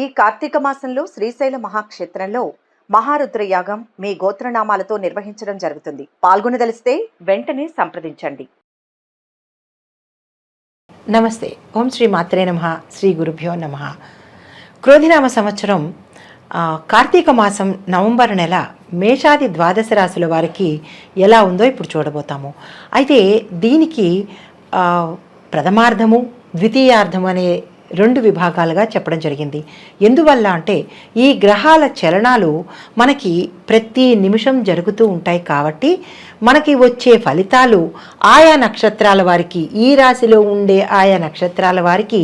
ఈ కార్తీక మాసంలో శ్రీశైల మహాక్షేత్రంలో మహారుద్ర యాగం మీ గోత్రనామాలతో నిర్వహించడం జరుగుతుంది. పాల్గొనదలిస్తే వెంటనే సంప్రదించండి. నమస్తే. ఓం శ్రీ మాత్రే నమ. శ్రీ గురుభ్యో నమ. క్రోధినామ సంవత్సరం కార్తీక మాసం నవంబర్ నెల మేషాది ద్వాదశ రాశుల వారికి ఎలా ఉందో ఇప్పుడు చూడబోతాము. అయితే దీనికి ప్రథమార్థము ద్వితీయార్థము అనే రెండు విభాగాలుగా చెప్పడం జరిగింది. ఎందువల్ల అంటే ఈ గ్రహాల చలనాలు మనకి ప్రతి నిమిషం జరుగుతూ ఉంటాయి కాబట్టి మనకి వచ్చే ఫలితాలు ఆయా నక్షత్రాల వారికి ఈ రాశిలో ఉండే ఆయా నక్షత్రాల వారికి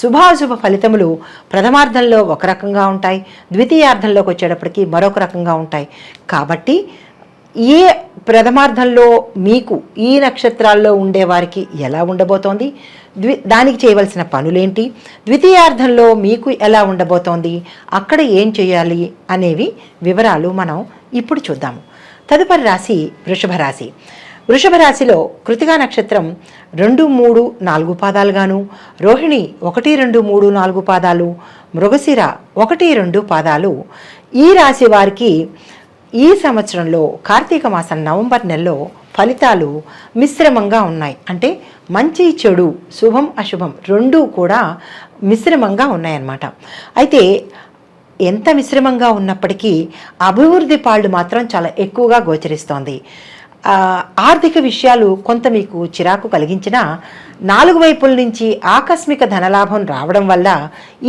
శుభాశుభ ఫలితములు ప్రథమార్థంలో ఒక రకంగా ఉంటాయి. ద్వితీయార్థంలోకి వచ్చేటప్పటికి మరొక రకంగా ఉంటాయి. కాబట్టి ఏ ప్రథమార్థంలో మీకు ఈ నక్షత్రాల్లో ఉండే వారికి ఎలా ఉండబోతోంది? ద్వి దానికి చేయవలసిన పనులేంటి? ద్వితీయార్థంలో మీకు ఎలా ఉండబోతోంది? అక్కడ ఏం చేయాలి? అనేవి వివరాలు మనం ఇప్పుడు చూద్దాము. తదుపరి రాశి వృషభ రాశి. వృషభ రాశిలో కృతికా నక్షత్రం రెండు మూడు నాలుగు పాదాలుగాను రోహిణి ఒకటి రెండు మూడు నాలుగు పాదాలు మృగశిర ఒకటి రెండు పాదాలు. ఈ రాశి వారికి ఈ సంవత్సరంలో కార్తీక మాసం నవంబర్ నెలలో ఫలితాలు మిశ్రమంగా ఉన్నాయి. అంటే మంచి చెడు శుభం అశుభం రెండూ కూడా మిశ్రమంగా ఉన్నాయన్నమాట. అయితే ఎంత మిశ్రమంగా ఉన్నప్పటికీ అభివృద్ధి పాళ్ళు మాత్రం చాలా ఎక్కువగా గోచరిస్తోంది. ఆర్థిక విషయాలు కొంత మీకు చిరాకు కలిగించినా నాలుగు వైపుల నుంచి ఆకస్మిక ధనలాభం రావడం వల్ల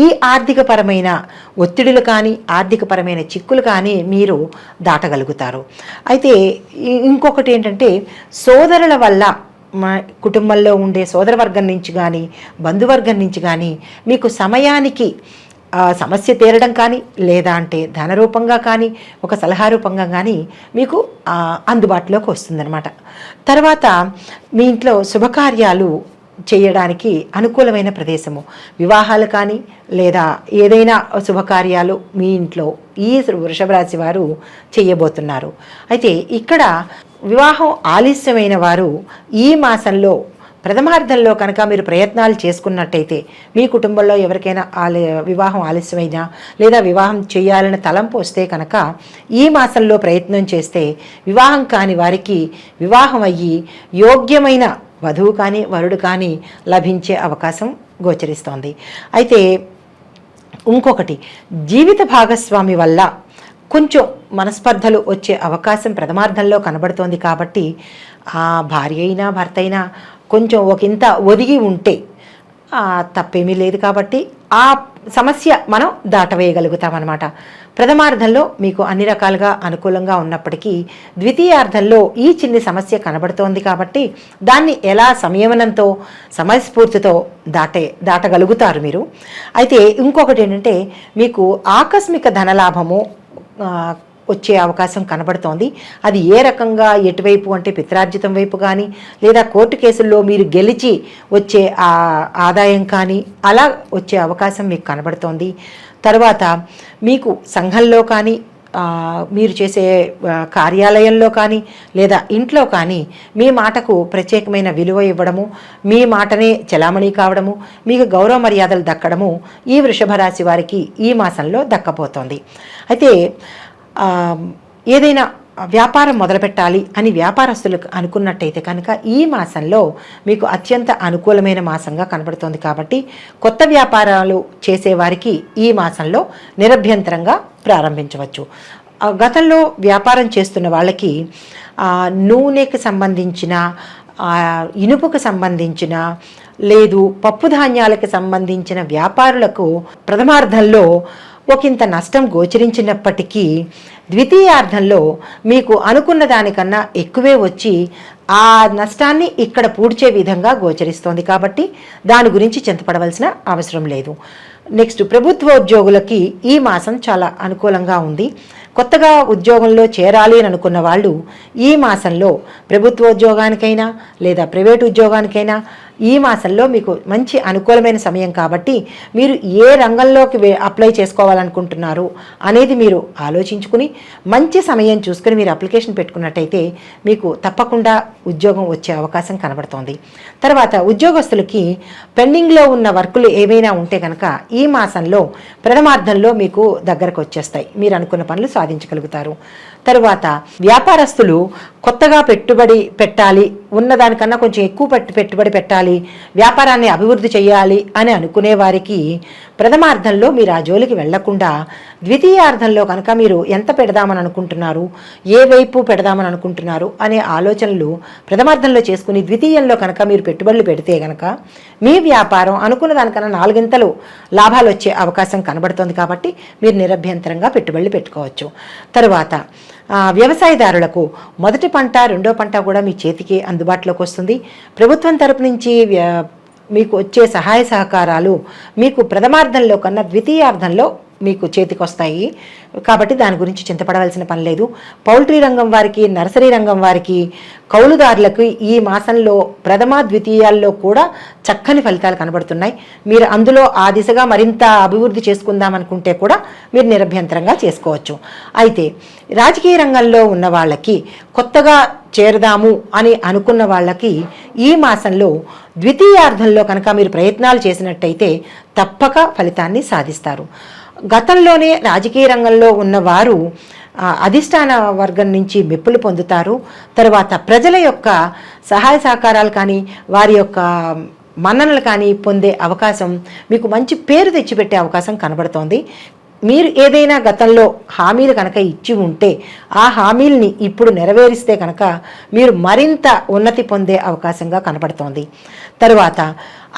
ఈ ఆర్థికపరమైన ఒత్తిడులు కానీ ఆర్థికపరమైన చిక్కులు కానీ మీరు దాటగలుగుతారు. అయితే ఇంకొకటి ఏంటంటే సోదరుల వల్ల మా కుటుంబంలో ఉండే సోదరవర్గం నుంచి కానీ బంధువర్గం నుంచి కానీ మీకు సమయానికి సమస్య తీరడం కానీ లేదా అంటే ధన రూపంగా కానీ ఒక సలహా రూపంగా కానీ మీకు అందుబాటులోకి వస్తుందన్నమాట. తర్వాత మీ ఇంట్లో శుభకార్యాలు చేయడానికి అనుకూలమైన ప్రదేశము వివాహాలు కానీ లేదా ఏదైనా శుభకార్యాలు మీ ఇంట్లో ఈ వృషభ రాశి వారు చేయబోతున్నారు. అయితే ఇక్కడ వివాహం ఆలస్యమైన వారు ఈ మాసంలో ప్రథమార్థంలో కనుక మీరు ప్రయత్నాలు చేసుకున్నట్టయితే మీ కుటుంబంలో ఎవరికైనా ఆల వివాహం ఆలస్యమైనా లేదా వివాహం చేయాలని తలంపు వస్తే కనుక ఈ మాసంలో ప్రయత్నం చేస్తే వివాహం కాని వారికి వివాహం అయ్యి యోగ్యమైన వధువు కానీ వరుడు కానీ లభించే అవకాశం గోచరిస్తోంది. అయితే ఇంకొకటి జీవిత భాగస్వామి వల్ల కొంచెం మనస్పర్ధలు వచ్చే అవకాశం ప్రథమార్థంలో కనబడుతోంది కాబట్టి ఆ భార్య అయినా భర్త అయినా కొంచెం ఒకంత ఒదిగి ఉంటే తప్పేమీ లేదు కాబట్టి ఆ సమస్య మనం దాటవేయగలుగుతామన్నమాట. ప్రథమార్థంలో మీకు అన్ని రకాలుగా అనుకూలంగా ఉన్నప్పటికీ ద్వితీయార్థంలో ఈ చిన్ని సమస్య కనబడుతోంది కాబట్టి దాన్ని ఎలా సంయమనంతో సమయస్ఫూర్తితో దాటే దాటగలుగుతారు మీరు. అయితే ఇంకొకటి ఏంటంటే మీకు ఆకస్మిక ధనలాభము వచ్చే అవకాశం కనబడుతోంది. అది ఏ రకంగా ఎటువైపు అంటే పిత్రార్జితం వైపు కానీ లేదా కోర్టు కేసుల్లో మీరు గెలిచి వచ్చే ఆ ఆదాయం కానీ అలా వచ్చే అవకాశం మీకు కనబడుతోంది. తర్వాత మీకు సంఘంలో కానీ మీరు చేసే కార్యాలయంలో కానీ లేదా ఇంట్లో కానీ మీ మాటకు ప్రత్యేకమైన విలువ ఇవ్వడము మీ మాటనే చలామణి కావడము మీకు గౌరవ మర్యాదలు దక్కడము ఈ వృషభ రాశి వారికి ఈ మాసంలో దక్కబోతోంది. అయితే ఏదైనా వ్యాపారం మొదలుపెట్టాలి అని వ్యాపారస్తులకు అనుకున్నట్టయితే కనుక ఈ మాసంలో మీకు అత్యంత అనుకూలమైన మాసంగా కనబడుతోంది కాబట్టి కొత్త వ్యాపారాలు చేసేవారికి ఈ మాసంలో నిరభ్యంతరంగా ప్రారంభించవచ్చు. గతంలో వ్యాపారం చేస్తున్న వాళ్ళకి నూనెకి సంబంధించిన ఇనుపుకు సంబంధించిన లేదు పప్పు ధాన్యాలకు సంబంధించిన వ్యాపారులకు ప్రథమార్థంలో ఒకంత నష్టం గోచరించినప్పటికీ ద్వితీయార్థంలో మీకు అనుకున్న దానికన్నా ఎక్కువే వచ్చి ఆ నష్టాన్ని ఇక్కడ పూడ్చే విధంగా గోచరిస్తోంది కాబట్టి దాని గురించి చింతపడవలసిన అవసరం లేదు. నెక్స్ట్ ప్రభుత్వ ఉద్యోగులకి ఈ మాసం చాలా అనుకూలంగా ఉంది. కొత్తగా ఉద్యోగంలో చేరాలి అని అనుకున్న వాళ్ళు ఈ మాసంలో ప్రభుత్వ ఉద్యోగానికైనా లేదా ప్రైవేట్ ఉద్యోగానికైనా ఈ మాసంలో మీకు మంచి అనుకూలమైన సమయం కాబట్టి మీరు ఏ రంగంలోకి అప్లై చేసుకోవాలనుకుంటున్నారు అనేది మీరు ఆలోచించుకుని మంచి సమయం చూసుకుని మీరు అప్లికేషన్ పెట్టుకున్నట్టయితే మీకు తప్పకుండా ఉద్యోగం వచ్చే అవకాశం కనబడుతోంది. తర్వాత ఉద్యోగస్తులకి పెండింగ్లో ఉన్న వర్కులు ఏవైనా ఉంటే కనుక ఈ మాసంలో ప్రథమార్థంలో మీకు దగ్గరకు వచ్చేస్తాయి మీరు అనుకున్న పనులు సాధించగలుగుతారు. తరువాత వ్యాపారస్తులు కొత్తగా పెట్టుబడి పెట్టాలి ఉన్నదానికన్నా కొంచెం ఎక్కువ పెట్టు పెట్టుబడి పెట్టాలి వ్యాపారాన్ని అభివృద్ధి చేయాలి అని అనుకునే వారికి ప్రథమార్థంలో మీరు ఆ జోలికి వెళ్ళకుండా ద్వితీయార్థంలో కనుక మీరు ఎంత పెడదామని అనుకుంటున్నారు ఏ వైపు పెడదామని అనుకుంటున్నారు అనే ఆలోచనలు ప్రథమార్థంలో చేసుకుని ద్వితీయంలో కనుక మీరు పెట్టుబడులు పెడితే కనుక మీ వ్యాపారం అనుకున్న దానికన్నా నాలుగింతలు లాభాలు వచ్చే అవకాశం కనబడుతుంది కాబట్టి మీరు నిరభ్యంతరంగా పెట్టుబడులు పెట్టుకోవచ్చు. తరువాత వ్యవసాయదారులకు మొదటి పంట రెండో పంట కూడా మీ చేతికి అందుబాటులోకి వస్తుంది. ప్రభుత్వం తరపు నుంచి వ్య- మీకు వచ్చే సహాయ సహకారాలు మీకు ప్రథమార్థంలో కన్నా ద్వితీయార్థంలో మీకు చేతికి వస్తాయి కాబట్టి దాని గురించి చింతపడవలసిన పని లేదు. పౌల్ట్రీ రంగం వారికి నర్సరీ రంగం వారికి కౌలుదారులకు ఈ మాసంలో ప్రథమ ద్వితీయాల్లో కూడా చక్కని ఫలితాలు కనబడుతున్నాయి. మీరు అందులో ఆ దిశగా మరింత అభివృద్ధి చేసుకుందామనుకుంటే కూడా మీరు నిరభ్యంతరంగా చేసుకోవచ్చు. అయితే రాజకీయ రంగంలో ఉన్న వాళ్ళకి కొత్తగా చేరదాము అని అనుకున్న వాళ్ళకి ఈ మాసంలో ద్వితీయార్థంలో కనుక మీరు ప్రయత్నాలు చేసినట్టయితే తప్పక ఫలితాన్ని సాధిస్తారు. గతంలోనే రాజకీయ రంగంలో ఉన్నవారు అధిష్టాన వర్గం నుంచి మెప్పులు పొందుతారు. తర్వాత ప్రజల యొక్క సహాయ సహకారాలు కానీ వారి యొక్క మన్ననలు కానీ పొందే అవకాశం మీకు మంచి పేరు తెచ్చిపెట్టే అవకాశం కనబడుతోంది. మీరు ఏదైనా గతంలో హామీలు కనుక ఇచ్చి ఉంటే ఆ హామీల్ని ఇప్పుడు నెరవేరిస్తే కనుక మీరు మరింత ఉన్నతి పొందే అవకాశంగా కనపడుతోంది తరువాత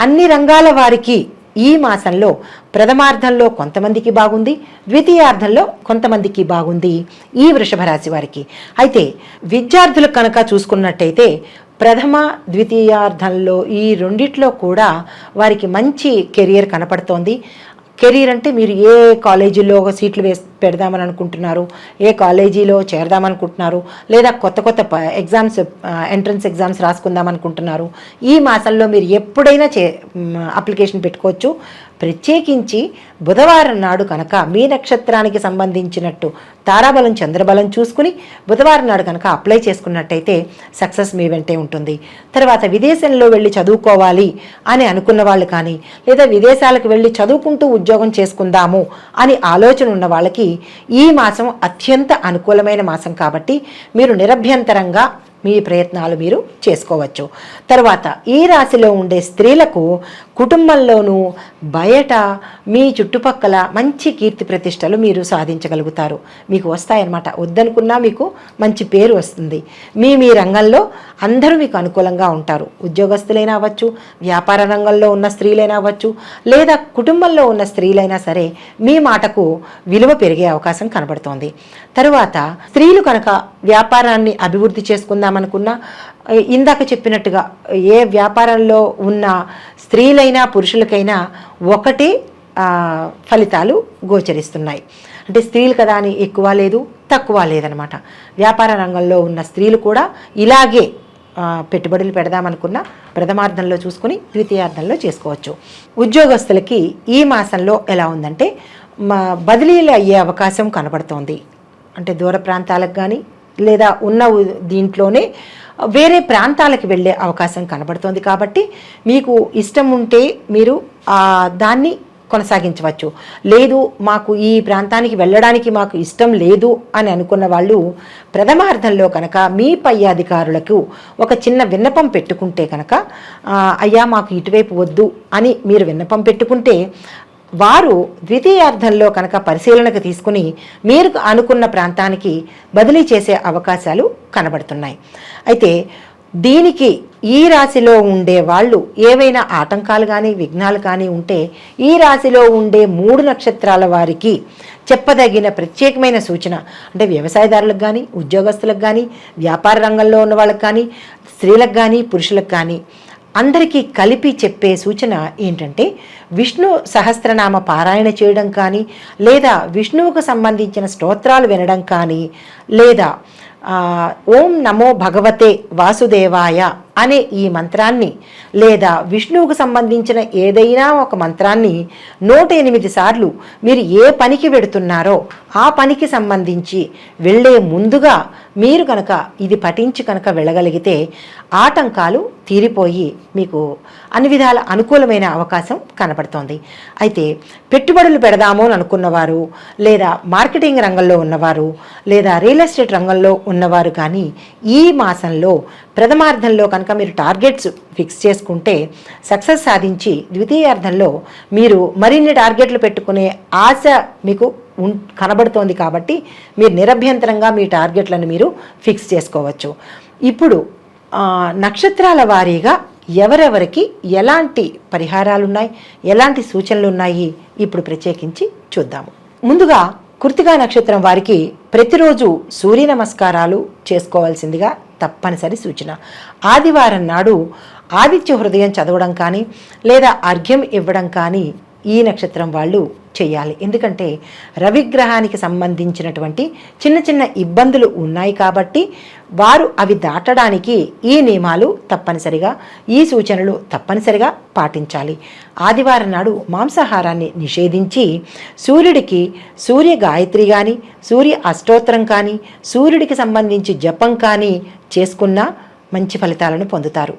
అన్ని రంగాల వారికి ఈ మాసంలో ప్రథమార్థంలో కొంతమందికి బాగుంది ద్వితీయార్థంలో కొంతమందికి బాగుంది ఈ వృషభ రాశి వారికి. అయితే విద్యార్థులు కనుక చూసుకున్నట్టయితే ప్రథమ ద్వితీయార్థంలో ఈ రెండిట్లో కూడా వారికి మంచి కెరియర్ కనపడుతోంది. కెరీర్ అంటే మీరు ఏ కాలేజీలో ఒక సీట్లు వేసి పెడదామని అనుకుంటున్నారు? ఏ కాలేజీలో చేరదామనుకుంటున్నారు లేదా కొత్త కొత్త ఎగ్జామ్స్ ఎంట్రన్స్ ఎగ్జామ్స్ రాసుకుందాం అనుకుంటున్నారు? ఈ మాసంలో మీరు ఎప్పుడైనా చే అప్లికేషన్ పెట్టుకోవచ్చు. ప్రత్యేకించి బుధవారం నాడు కనుక మీ నక్షత్రానికి సంబంధించినట్టు తారాబలం చంద్రబలం చూసుకుని బుధవారం నాడు కనుక అప్లై చేసుకున్నట్టయితే సక్సెస్ మీ వెంటే ఉంటుంది. తర్వాత విదేశంలో వెళ్ళి చదువుకోవాలి అని అనుకున్న వాళ్ళు కానీ లేదా విదేశాలకు వెళ్ళి చదువుకుంటూ ఉద్యోగం చేసుకుందాము అని ఆలోచన ఉన్న వాళ్ళకి ఈ మాసం అత్యంత అనుకూలమైన మాసం కాబట్టి మీరు నిరభ్యంతరంగా మీ ప్రయత్నాలు మీరు చేసుకోవచ్చు. తర్వాత ఈ రాశిలో ఉండే స్త్రీలకు కుటుంబంలోనూ బయట మీ చుట్టుపక్కల మంచి కీర్తి ప్రతిష్టలు మీరు సాధించగలుగుతారు. మీకు వస్తాయన్నమాట. వద్దనుకున్నా మీకు మంచి పేరు వస్తుంది. మీ మీ రంగంలో అందరూ మీకు అనుకూలంగా ఉంటారు. ఉద్యోగస్తులైనా అవ్వచ్చు వ్యాపార రంగంలో ఉన్న స్త్రీలైనా అవ్వచ్చు లేదా కుటుంబంలో ఉన్న స్త్రీలైనా సరే మీ మాటకు విలువ పెరిగే అవకాశం కనబడుతోంది. తరువాత స్త్రీలు కనుక వ్యాపారాన్ని అభివృద్ధి చేసుకున్న ఏ, ఇందాక చెప్పినట్టుగా ఏ వ్యాపారంలో ఉన్న స్త్రీలైనా పురుషులకైనా ఒకటే ఫలితాలు గోచరిస్తున్నాయి. అంటే స్త్రీలు కదా అని ఎక్కువ లేదు తక్కువ లేదనమాట. వ్యాపార రంగంలో ఉన్న స్త్రీలు కూడా ఇలాగే పెట్టుబడులు పెడదామనుకున్న ప్రథమార్థంలో చూసుకుని ద్వితీయార్థంలో చేసుకోవచ్చు. ఉద్యోగస్తులకి ఈ మాసంలో ఎలా ఉందంటే మా బదిలీలు అయ్యే అవకాశం కనబడుతోంది. అంటే దూర ప్రాంతాలకు కానీ లేదా ఉన్న దీంట్లోనే వేరే ప్రాంతాలకు వెళ్ళే అవకాశం కనబడుతోంది కాబట్టి మీకు ఇష్టం ఉంటే మీరు దాన్ని కొనసాగించవచ్చు. లేదు మాకు ఈ ప్రాంతానికి వెళ్ళడానికి మాకు ఇష్టం లేదు అని అనుకున్న వాళ్ళు ప్రథమార్థంలో కనుక మీ పై అధికారులకు ఒక చిన్న విన్నపం పెట్టుకుంటే కనుక అయ్యా మాకు ఇటువైపు వద్దు అని మీరు విన్నపం పెట్టుకుంటే వారు ద్వితీయార్థంలో కనుక పరిశీలనకు తీసుకుని మీరు అనుకున్న ప్రాంతానికి బదిలీ చేసే అవకాశాలు కనబడుతున్నాయి. అయితే దీనికి ఈ రాశిలో ఉండే వాళ్ళు ఏవైనా ఆటంకాలు కానీ విఘ్నాలు కానీ ఉంటే ఈ రాశిలో ఉండే మూడు నక్షత్రాల వారికి చెప్పదగిన ప్రత్యేకమైన సూచన అంటే వ్యవసాయదారులకు కానీ ఉద్యోగస్తులకు కానీ వ్యాపార రంగంలో ఉన్న వాళ్ళకి కానీ స్త్రీలకు కానీ పురుషులకు కానీ అందరికీ కలిపి చెప్పే సూచన ఏంటంటే విష్ణు సహస్రనామ పారాయణ చేయడం కానీ లేదా విష్ణువుకు సంబంధించిన స్తోత్రాలు వినడం కానీ లేదా ఓం నమో భగవతే వాసుదేవాయ అనే ఈ మంత్రాన్ని లేదా విష్ణువుకు సంబంధించిన ఏదైనా ఒక మంత్రాన్ని నూట ఎనిమిది సార్లు మీరు ఏ పనికి వెడుతున్నారో ఆ పనికి సంబంధించి వెళ్ళే ముందుగా మీరు కనుక ఇది పఠించి కనుక వెళ్ళగలిగితే ఆటంకాలు తీరిపోయి మీకు అన్ని విధాల అనుకూలమైన అవకాశం కనపడుతోంది. అయితే పెట్టుబడులు పెడదాము అని అనుకున్నవారు లేదా మార్కెటింగ్ రంగంలో ఉన్నవారు లేదా రియల్ ఎస్టేట్ రంగంలో ఉన్నవారు కానీ ఈ మాసంలో ప్రథమార్థంలో కనుక మీరు టార్గెట్స్ ఫిక్స్ చేసుకుంటే సక్సెస్ సాధించి ద్వితీయార్థంలో మీరు మరిన్ని టార్గెట్లు పెట్టుకునే ఆశ మీకు కనబడుతోంది కాబట్టి మీరు నిరభ్యంతరంగా మీ టార్గెట్లను మీరు ఫిక్స్ చేసుకోవచ్చు. ఇప్పుడు నక్షత్రాల వారీగా ఎవరెవరికి ఎలాంటి పరిహారాలు ఉన్నాయి ఎలాంటి సూచనలు ఉన్నాయి ఇప్పుడు ప్రత్యేకించి చూద్దాము. ముందుగా కృతిగా నక్షత్రం వారికి ప్రతిరోజు సూర్య నమస్కారాలు చేసుకోవాల్సిందిగా తప్పనిసరి సూచన. ఆదివారం నాడు ఆదిత్య హృదయం చదవడం కానీ లేదా అర్ఘ్యం ఇవ్వడం కానీ ఈ నక్షత్రం వాళ్ళు చేయాలి. ఎందుకంటే రవిగ్రహానికి సంబంధించినటువంటి చిన్న చిన్న ఇబ్బందులు ఉన్నాయి కాబట్టి వారు అవి దాటడానికి ఈ నియమాలు తప్పనిసరిగా ఈ సూచనలు తప్పనిసరిగా పాటించాలి. ఆదివారం నాడు మాంసాహారాన్ని నిషేధించి సూర్యుడికి సూర్య గాయత్రి కానీ సూర్య అష్టోత్తరం కానీ సూర్యుడికి సంబంధించి జపం కానీ చేసుకున్నా మంచి ఫలితాలను పొందుతారు.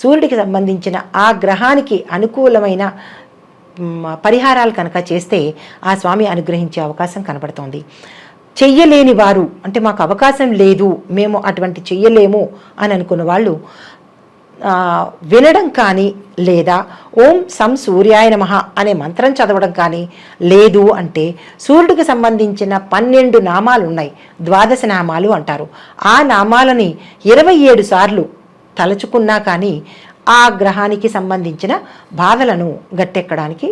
సూర్యుడికి సంబంధించిన ఆ గ్రహానికి అనుకూలమైన పరిహారాలు కనుక చేస్తే ఆ స్వామి అనుగ్రహించే అవకాశం కనబడుతోంది. చెయ్యలేని వారు అంటే మాకు అవకాశం లేదు మేము అటువంటి చెయ్యలేము అని అనుకున్న వాళ్ళు వినడం కానీ లేదా ఓం సం సూర్యాయ నమః అనే మంత్రం చదవడం కానీ లేదు అంటే సూర్యుడికి సంబంధించిన పన్నెండు నామాలు ఉన్నాయి ద్వాదశ నామాలు అంటారు. ఆ నామాలని ఇరవై ఏడు సార్లు తలుచుకున్నా కానీ ఆ గ్రహానికి సంబంధించిన బాధలను గట్టెక్కడానికి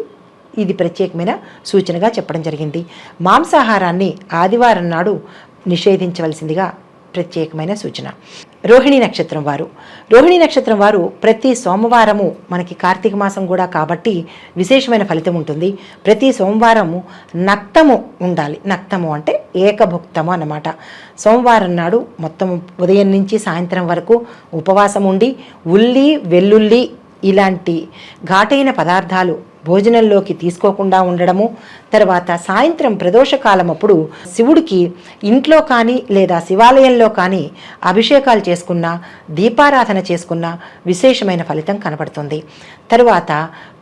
ఇది ప్రత్యేకమైన సూచనగా చెప్పడం జరిగింది. మాంసాహారాన్ని ఆదివారం నాడు నిషేధించవలసిందిగా ప్రత్యేకమైన సూచన. రోహిణి నక్షత్రం వారు. రోహిణి నక్షత్రం వారు ప్రతి సోమవారము మనకి కార్తీక మాసం కూడా కాబట్టి విశేషమైన ఫలితం ఉంటుంది. ప్రతి సోమవారము నక్తము ఉండాలి. నక్తము అంటే ఏకభుక్తము అన్నమాట. సోమవారం నాడు మొత్తం ఉదయం నుంచి సాయంత్రం వరకు ఉపవాసం ఉండి ఉల్లి వెల్లుల్లి ఇలాంటి ఘాటైన పదార్థాలు భోజనంలోకి తీసుకోకుండా ఉండడము తర్వాత సాయంత్రం ప్రదోషకాలం అప్పుడు శివుడికి ఇంట్లో కానీ లేదా శివాలయంలో కానీ అభిషేకాలు చేసుకున్న దీపారాధన చేసుకున్న విశేషమైన ఫలితం కనపడుతుంది. తరువాత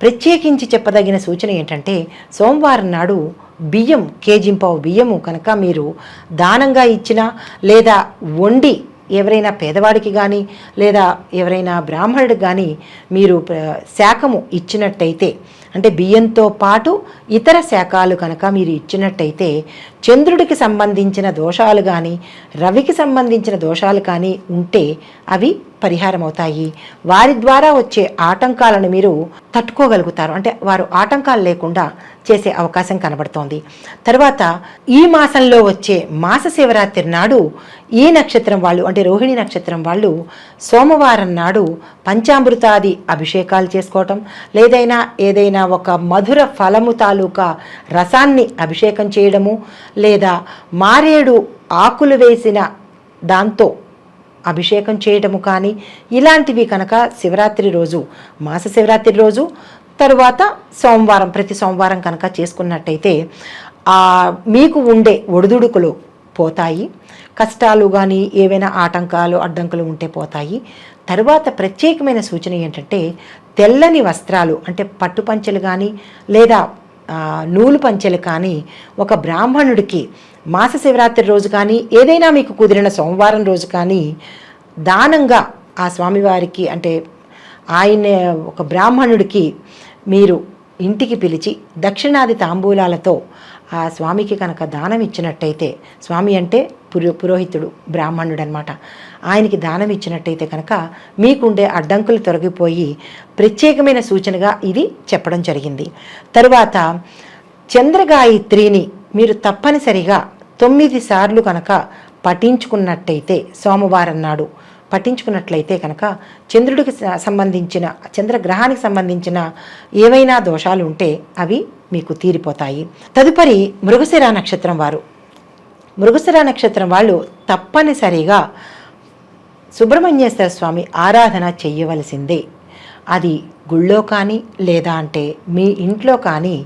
ప్రత్యేకించి చెప్పదగిన సూచన ఏంటంటే సోమవారం నాడు బియ్యం కేజింపావు బియ్యము కనుక మీరు దానంగా ఇచ్చినా లేదా వండి ఎవరైనా పేదవాడికి కానీ లేదా ఎవరైనా బ్రాహ్మణుడికి కానీ మీరు శాఖము ఇచ్చినట్టయితే అంటే బియ్యంతో పాటు ఇతర శాఖలు కనుక మీరు ఇచ్చినట్టయితే చంద్రుడికి సంబంధించిన దోషాలు కానీ రవికి సంబంధించిన దోషాలు కానీ ఉంటే అవి పరిహారమవుతాయి. వారి ద్వారా వచ్చే ఆటంకాలను మీరు తట్టుకోగలుగుతారు. అంటే వారు ఆటంకాలు లేకుండా చేసే అవకాశం కనబడుతోంది. తర్వాత ఈ మాసంలో వచ్చే మాస శివరాత్రి నాడు ఈ నక్షత్రం వాళ్ళు అంటే రోహిణి నక్షత్రం వాళ్ళు సోమవారం నాడు పంచామృతాది అభిషేకాలు చేసుకోవటం లేదైనా ఏదైనా ఒక మధుర ఫలము తాలూకా రసాన్ని అభిషేకం చేయడము లేదా మారేడు ఆకులు వేసిన దాంతో అభిషేకం చేయటము కానీ ఇలాంటివి కనుక శివరాత్రి రోజు మాస శివరాత్రి రోజు తరువాత సోమవారం ప్రతి సోమవారం కనుక చేసుకున్నట్టయితే మీకు ఉండే ఒడిదుడుకులు పోతాయి. కష్టాలు కానీ ఏవైనా ఆటంకాలు అడ్డంకులు ఉంటే పోతాయి. తరువాత ప్రత్యేకమైన సూచన ఏంటంటే తెల్లని వస్త్రాలు అంటే పట్టు పంచెలు కానీ లేదా నూలు పంచెలు కానీ ఒక బ్రాహ్మణుడికి మాస శివరాత్రి రోజు కానీ ఏదైనా మీకు కుదిరిన సోమవారం రోజు కానీ దానంగా ఆ స్వామివారికి అంటే ఆయన ఒక బ్రాహ్మణుడికి మీరు ఇంటికి పిలిచి దక్షిణాది తాంబూలాలతో ఆ స్వామికి కనుక దానం ఇచ్చినట్టయితే స్వామి అంటే పురో పురోహితుడు బ్రాహ్మణుడు అనమాట ఆయనకి దానం ఇచ్చినట్టయితే కనుక మీకుండే అడ్డంకులు తొలగిపోయి ప్రత్యేకమైన సూచనగా ఇది చెప్పడం జరిగింది. తరువాత చంద్రగాయత్రిని మీరు తప్పనిసరిగా తొమ్మిది సార్లు కనుక పఠించుకున్నట్టయితే సోమవారం నాడు పఠించుకున్నట్లయితే కనుక చంద్రుడికి సంబంధించిన చంద్రగ్రహానికి సంబంధించిన ఏవైనా దోషాలు ఉంటే అవి మీకు తీరిపోతాయి. తదుపరి మృగశిర నక్షత్రం వారు. మృగశిర నక్షత్రం వాళ్ళు తప్పనిసరిగా సుబ్రహ్మణ్యేశ్వర స్వామి ఆరాధన చెయ్యవలసిందే. అది గుళ్ళో కానీ లేదా అంటే మీ ఇంట్లో కానీ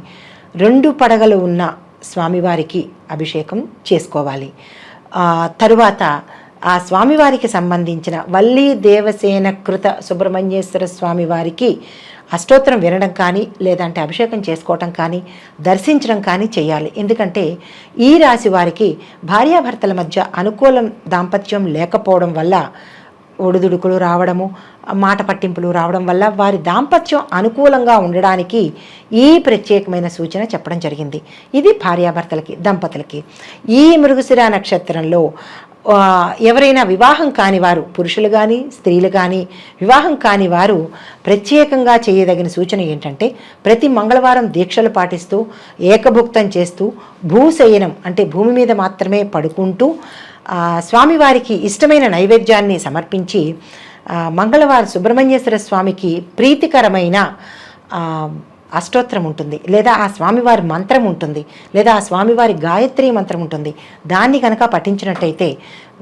రెండు పడగలు ఉన్న స్వామివారికి అభిషేకం చేసుకోవాలి. తరువాత ఆ స్వామివారికి సంబంధించిన వల్లీ దేవసేన కృత సుబ్రహ్మణ్యేశ్వర స్వామి వారికి అష్టోత్తరం వినడం కానీ లేదంటే అభిషేకం చేసుకోవటం కానీ దర్శించడం కానీ చేయాలి. ఎందుకంటే ఈ రాశి వారికి భార్యాభర్తల మధ్య అనుకూలం దాంపత్యం లేకపోవడం వల్ల ఒడిదుడుకులు రావడము మాట పట్టింపులు రావడం వల్ల వారి దాంపత్యం అనుకూలంగా ఉండడానికి ఈ ప్రత్యేకమైన సూచన చెప్పడం జరిగింది. ఇది భార్యాభర్తలకి దంపతులకి. ఈ మృగశిర నక్షత్రంలో ఎవరైనా వివాహం కాని వారు పురుషులు కానీ స్త్రీలు కానీ వివాహం కాని వారు ప్రత్యేకంగా చేయదగిన సూచన ఏంటంటే ప్రతి మంగళవారం దీక్షలు పాటిస్తూ ఏకభుక్తం చేస్తూ భూశయనం అంటే భూమి మీద మాత్రమే పడుకుంటూ స్వామివారికి ఇష్టమైన నైవేద్యాన్ని సమర్పించి మంగళవారం సుబ్రహ్మణ్యేశ్వర స్వామికి ప్రీతికరమైన అష్టోత్రం అష్టోత్తరం ఉంటుంది. లేదా ఆ స్వామివారి మంత్రం ఉంటుంది. లేదా ఆ స్వామివారి గాయత్రి మంత్రం ఉంటుంది. దాన్ని కనుక పఠించినట్టయితే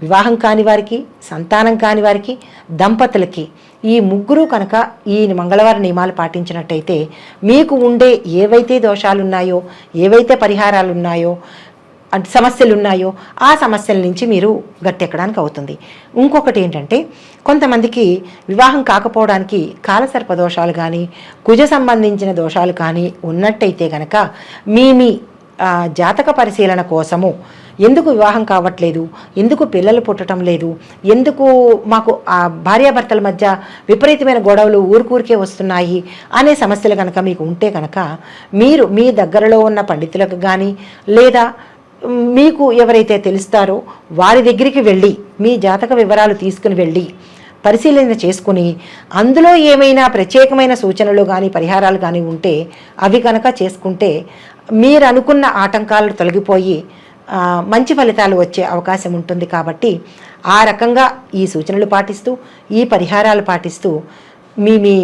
వివాహం కాని వారికి సంతానం కాని వారికి దంపతులకి ఈ ముగ్గురు కనుక ఈ మంగళవార నియమాలు పాటించినట్టయితే మీకు ఉండే ఏవైతే దోషాలు ఉన్నాయో ఏవైతే పరిహారాలు ఉన్నాయో అంటే సమస్యలు ఉన్నాయో ఆ సమస్యల నుంచి మీరు గట్టెక్కడానికి అవుతుంది. ఇంకొకటి ఏంటంటే కొంతమందికి వివాహం కాకపోవడానికి కాలసర్ప దోషాలు కానీ కుజ సంబంధించిన దోషాలు కానీ ఉన్నట్టయితే కనుక మీ మీ జాతక పరిశీలన కోసము ఎందుకు వివాహం కావట్లేదు? ఎందుకు పిల్లలు పుట్టడం లేదు? ఎందుకు మాకు ఆ భార్యాభర్తల మధ్య విపరీతమైన గొడవలు ఊరికూరికే వస్తున్నాయి అనే సమస్యలు కనుక మీకు ఉంటే కనుక మీరు మీ దగ్గరలో ఉన్న పండితులకు కానీ లేదా మీకు ఎవరైతే తెలుస్తారో వారి దగ్గరికి వెళ్ళి మీ జాతక వివరాలు తీసుకుని వెళ్ళి పరిశీలన చేసుకుని అందులో ఏమైనా ప్రత్యేకమైన సూచనలు కానీ పరిహారాలు కానీ ఉంటే అవి కనుక చేసుకుంటే మీరు అనుకున్న ఆటంకాలు తొలగిపోయి మంచి ఫలితాలు వచ్చే అవకాశం ఉంటుంది కాబట్టి ఆ రకంగా ఈ సూచనలు పాటిస్తూ ఈ పరిహారాలు పాటిస్తూ మీ మీ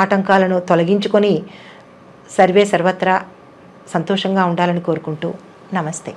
ఆటంకాలను తొలగించుకొని సర్వే సర్వత్రా సంతోషంగా ఉండాలని కోరుకుంటూ నమస్తే.